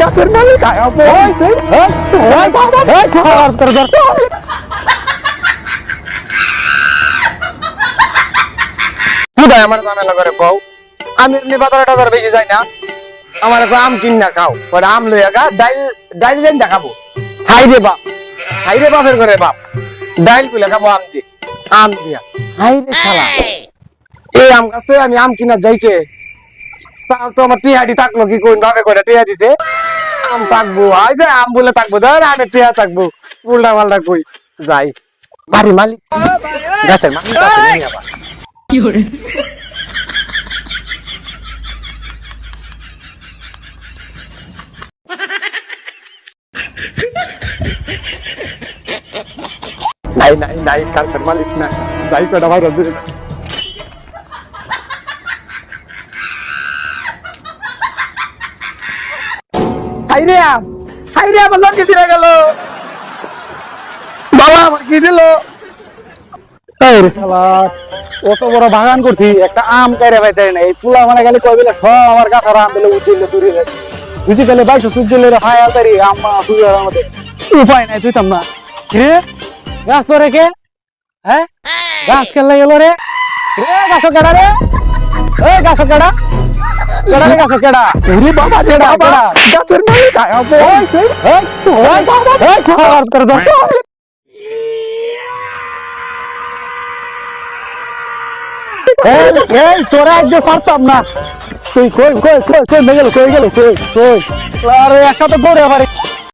গাছের বলছে কোথায় আমার করে কও আমি এমনি বাজারে টাজারে বেশি যাই না। আমার আম কিন না খাও। পরে আম লইয়া গা ডাইল ডাইল দেখাবো হাই রে বাপ হাই রে বাপের ঘরে বাপ। ডাইল কুলে খাব আম দিয়ে আম দিয়া। হাই রে শালা। এই আম গাছ আমি আম কিনা যাইকে তাও তো আমার টিহাটি থাকল কি কোন ভাবে করে টিহা দিছে? আম থাকব। আই যে আম বলে থাকব। ধর আমি টিহা থাকব। উল্টা পাল্টা কই? যাই। বাড়ি মালিক। গাছের মালিক আছে নাকি নাই নাই নাই গাছের মালিক না। যাই কটা ভাই রাজে হাইরে আম, হাইরে আমার লোক ছিঁড়ে বাবা কি দিল? অত বাগান করছি, একটা আম কাইরে পাইতে না। এই পুলা মানে গেলে কই বেলে সব আমার গাছার আম বেলে উঠিলে তুই বুঝি গেলে বাইশো রে হাই আলতারি আম তুই আমাদের। উপায় নাই তুইতাম না রে? গাছ তো রেখে? হ্যাঁ? গাছ কেলে গেল রে? গাছ কেডা রে? এই গাছ কেডা? কেডা গাছ কেডা? ওরে বাবা রে বাবা? গাছের আয়া বলছে এই ওই এই খাওয়ার করে দাও এই এই তোরা পারতাম না। তুই কই কই কই কই গেল কই গেল কই কই? আরে একটা তো গড়ে আবার।